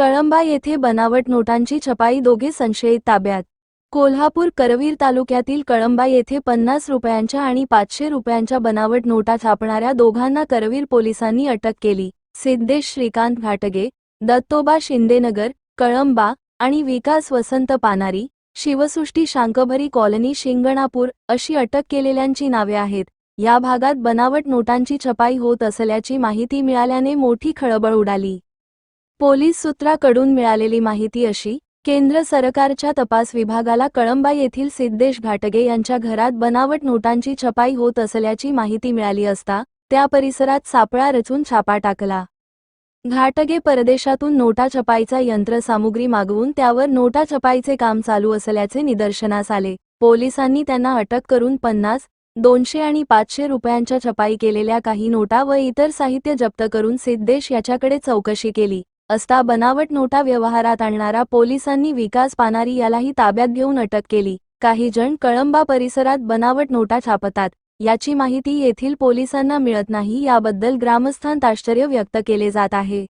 कळंबा येथे बनावट नोटांची छपाई दोघे संशयित ताब्यात. कोल्हापूर करवीर तालुक्यातील कळंबा येथे पन्नास रुपयांच्या आणि पाचशे रुपयांच्या बनावट नोटा छापणाऱ्या दोघांना करवीर पोलिसांनी अटक केली. सिद्धेश श्रीकांत घाटगे दत्तोबा शिंदेनगर कळंबा आणि विकास वसंत पानारी शिवसृष्टी शांकभरी कॉलनी शिंगणापूर अशी अटक केलेल्यांची नावे आहेत. या भागात बनावट नोटांची छपाई होत असल्याची माहिती मिळाल्याने मोठी खळबळ उडाली. पोलीस सूत्राकडून मिळालेली माहिती अशी केंद्र सरकारच्या तपास विभागाला कळंबा येथील सिद्धेश घाटगे यांच्या घरात बनावट नोटांची छपाई होत असल्याची माहिती मिळाली असता त्या परिसरात सापळा रचून छापा टाकला. घाटगे परदेशातून नोटा छपाईचा यंत्रसामुग्री मागवून त्यावर नोटा छपाईचे काम चालू असल्याचे निदर्शनास आले. पोलिसांनी त्यांना अटक करून पन्नास दोनशे आणि पाचशे रुपयांच्या छपाई केलेल्या काही नोटा व इतर साहित्य जप्त करून सिद्धेश याच्याकडे चौकशी केली. असता बनावट नोटा व्यवहारात आणणारा पोलिसांनी विकास पानारी यालाही ताब्यात घेऊन अटक केली. काही जण कळंबा परिसरात बनावट नोटा छापतात. याची माहिती येथील पोलिसांना मिळत नाही याबद्दल ग्रामस्थांत आश्चर्य व्यक्त केले जात आहे.